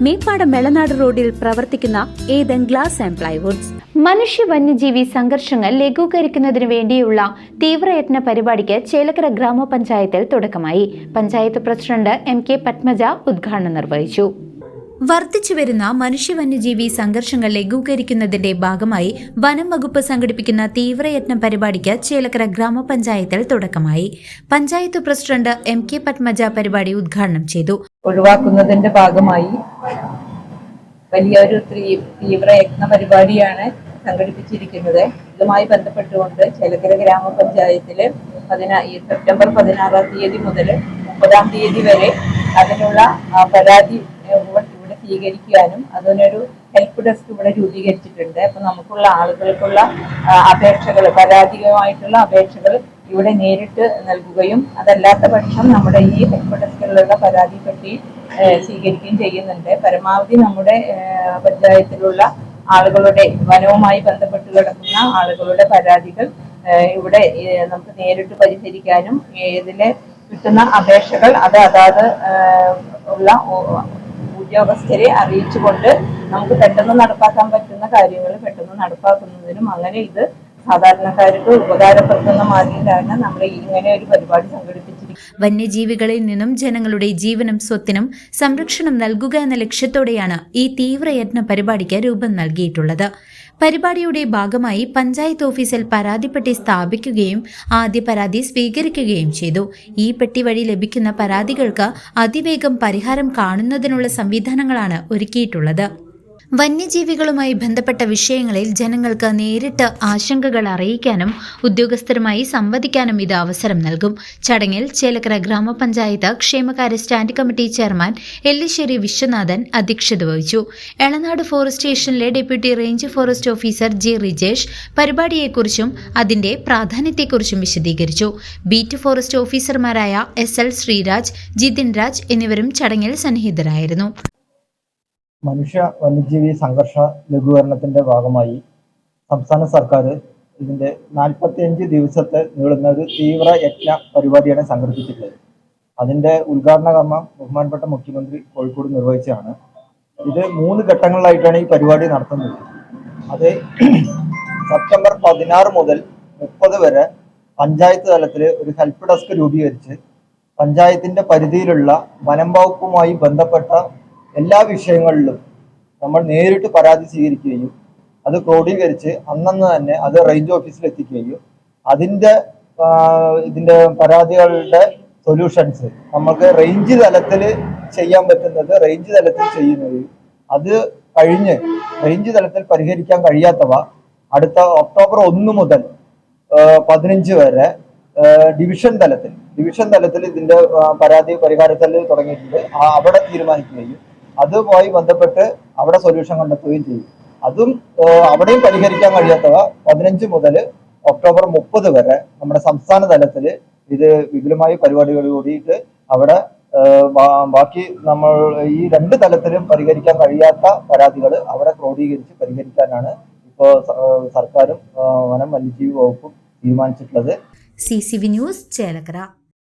മേപ്പാടം മെളനാട് റോഡിൽ പ്രവർത്തിക്കുന്ന ഏതൻ glass and plywoods. മനുഷ്യ വന്യജീവി സംഘർഷങ്ങൾ ലഘൂകരിക്കുന്നതിനു വേണ്ടിയുള്ള തീവ്രയത്ന പരിപാടിക്ക് ചേലക്കര ഗ്രാമപഞ്ചായത്തിൽ തുടക്കമായി. Panchayat president M K Padmaja ഉദ്ഘാടനം നിർവഹിച്ചു. വർദ്ധിച്ചുവരുന്ന മനുഷ്യ വന്യജീവി സംഘർഷങ്ങൾ ലഘൂകരിക്കുന്നതിന്റെ ഭാഗമായി വനം വകുപ്പ് സംഘടിപ്പിക്കുന്ന തീവ്രയത്നം പരിപാടിക്ക് ചേലക്കര ഗ്രാമപഞ്ചായത്തിൽ തുടക്കമായി. Panchayat president M K Padmaja പരിപാടി ഉദ്ഘാടനം ചെയ്തു. ഒഴിവാക്കുന്നതിന്റെ ഭാഗമായി വലിയൊരു തീവ്രയത്ന പരിപാടിയാണ് സംഘടിപ്പിച്ചിരിക്കുന്നത്. ഇതുമായി ബന്ധപ്പെട്ടുകൊണ്ട് ചേലക്കര ഗ്രാമപഞ്ചായത്തിൽ സെപ്റ്റംബർ പതിനാറാം തീയതി മുതൽ മുപ്പതാം തീയതി വരെ അതിനുള്ള പരാതി സ്വീകരിക്കാനും അതിനൊരു ഹെൽപ്പ് ഡെസ്ക് ഇവിടെ രൂപീകരിച്ചിട്ടുണ്ട്. അപ്പൊ നമുക്കുള്ള ആളുകൾക്കുള്ള അപേക്ഷകൾ പരാതികമായിട്ടുള്ള അപേക്ഷകൾ ഇവിടെ നേരിട്ട് നൽകുകയും അതല്ലാത്ത പക്ഷം നമ്മുടെ ഈ ഹെൽപ്പ് ഡെസ്കിലുള്ള പരാതി പറ്റി സ്വീകരിക്കുകയും ചെയ്യുന്നുണ്ട്. പരമാവധി നമ്മുടെ പഞ്ചായത്തിലുള്ള ആളുകളുടെ വനവുമായി ബന്ധപ്പെട്ട് കിടക്കുന്ന ആളുകളുടെ പരാതികൾ ഇവിടെ നമുക്ക് നേരിട്ട് പരിഹരിക്കാനും ഇതിലെ കിട്ടുന്ന അപേക്ഷകൾ അത് അതാത് ഉള്ള ഉദ്യോഗസ്ഥരെ അറിയിച്ചുകൊണ്ട് നമുക്ക് പെട്ടെന്ന് നടപ്പാക്കാൻ പറ്റുന്ന കാര്യങ്ങൾ പെട്ടെന്ന് നടപ്പാക്കുന്നതിനും അങ്ങനെ ഇത് സാധാരണക്കാർക്ക് ഉപകാരപ്പെടുത്തുന്ന മാതിരിയിലാണ് നമ്മൾ ഇങ്ങനെ ഒരു പരിപാടി സംഘടിപ്പിച്ചിരിക്കുന്നത് വന്യജീവികളിൽ നിന്നും ജനങ്ങളുടെ ജീവനും സ്വത്തിനും സംരക്ഷണം നൽകുക എന്ന ലക്ഷ്യത്തോടെയാണ് ഈ തീവ്രയത്ന പരിപാടിക്ക് രൂപം നൽകിയിട്ടുള്ളത്. പരിപാടിയുടെ ഭാഗമായി പഞ്ചായത്ത് ഓഫീസിൽ പരാതിപ്പെട്ടി സ്ഥാപിക്കുകയും ആദ്യ പരാതി സ്വീകരിക്കുകയും ചെയ്തു. ഈ പെട്ടി വഴി ലഭിക്കുന്ന പരാതികൾക്ക് അതിവേഗം പരിഹാരം കാണുന്നതിനുള്ള സംവിധാനങ്ങളാണ് ഒരുക്കിയിട്ടുള്ളത്. വന്യജീവികളുമായി ബന്ധപ്പെട്ട വിഷയങ്ങളിൽ ജനങ്ങൾക്ക് നേരിട്ട് ആശങ്കകൾ അറിയിക്കാനും ഉദ്യോഗസ്ഥരുമായി സംവദിക്കാനും ഇത് അവസരം നൽകും. ചടങ്ങിൽ ചേലക്കര ഗ്രാമപഞ്ചായത്ത് ക്ഷേമകാര്യ stand committee chairman Ellissery Viswanathan അധ്യക്ഷത വഹിച്ചു. എളനാട് ഫോറസ്റ്റ് സ്റ്റേഷനിലെ deputy range forest officer G Rijesh പരിപാടിയെക്കുറിച്ചും അതിന്റെ പ്രാധാന്യത്തെക്കുറിച്ചും വിശദീകരിച്ചു. ബീറ്റ് ഫോറസ്റ്റ് ഓഫീസർമാരായ എസ് എൽ ശ്രീരാജ് ജിതിൻ രാജ് എന്നിവരും ചടങ്ങിൽ സന്നിഹിതരായിരുന്നു. മനുഷ്യ വന്യജീവി സംഘർഷ ലഘൂകരണത്തിന്റെ ഭാഗമായി സംസ്ഥാന സർക്കാർ ഇതിന്റെ നാൽപ്പത്തിയഞ്ച് ദിവസത്തെ നീളുന്ന ഒരു തീവ്ര യജ്ഞ പരിപാടിയാണ് സംഘടിപ്പിച്ചിട്ടുള്ളത്. അതിന്റെ ഉദ്ഘാടന കർമ്മം ബഹുമാനപ്പെട്ട മുഖ്യമന്ത്രി കോഴിക്കോട് നിർവഹിച്ചതാണ്. ഇത് മൂന്ന് ഘട്ടങ്ങളിലായിട്ടാണ് ഈ പരിപാടി നടത്തുന്നത്. അത് സെപ്റ്റംബർ പതിനാറ് മുതൽ മുപ്പത് വരെ പഞ്ചായത്ത് തലത്തിൽ ഒരു ഹെൽപ്പ് ഡെസ്ക് രൂപീകരിച്ച് പഞ്ചായത്തിന്റെ പരിധിയിലുള്ള വനം വകുപ്പുമായി ബന്ധപ്പെട്ട എല്ലാ വിഷയങ്ങളിലും നമ്മൾ നേരിട്ട് പരാതി സ്വീകരിക്കുകയും അത് ക്രോഡീകരിച്ച് അന്നന്ന് തന്നെ അത് റേഞ്ച് ഓഫീസിൽ എത്തിക്കുകയും അതിന്റെ ഇതിന്റെ പരാതികളുടെ സൊല്യൂഷൻസ് നമുക്ക് റേഞ്ച് തലത്തിൽ ചെയ്യാൻ പറ്റുന്നത് റേഞ്ച് തലത്തിൽ ചെയ്യുന്നതും അത് കഴിഞ്ഞ് റേഞ്ച് തലത്തിൽ പരിഹരിക്കാൻ കഴിയാത്തവ അടുത്ത ഒക്ടോബർ ഒന്ന് മുതൽ പതിനഞ്ച് വരെ ഡിവിഷൻ തലത്തിൽ ഡിവിഷൻ തലത്തിൽ ഇതിന്റെ പരാതി പരിഹാരത്തിൽ തുടങ്ങിയിട്ടുണ്ട്. അവിടെ തീരുമാനിക്കുകയും അതുമായി ബന്ധപ്പെട്ട് അവിടെ സൊല്യൂഷൻ കണ്ടെത്തുകയും ചെയ്യും. അതും അവിടെയും പരിഹരിക്കാൻ കഴിയാത്തവ പതിനഞ്ച് മുതൽ ഒക്ടോബർ മുപ്പത് വരെ നമ്മുടെ സംസ്ഥാന തലത്തിൽ ഇത് വിപുലമായ പരിപാടികൾ കൂടിയിട്ട് അവിടെ ബാക്കി നമ്മൾ ഈ രണ്ട് തലത്തിലും പരിഹരിക്കാൻ കഴിയാത്ത പരാതികൾ അവിടെ ക്രോഡീകരിച്ച് പരിഹരിക്കാനാണ് ഇപ്പോൾ സർക്കാരും വനം വന്യജീവി വകുപ്പും തീരുമാനിച്ചിട്ടുള്ളത്. C C V news Chelakkara.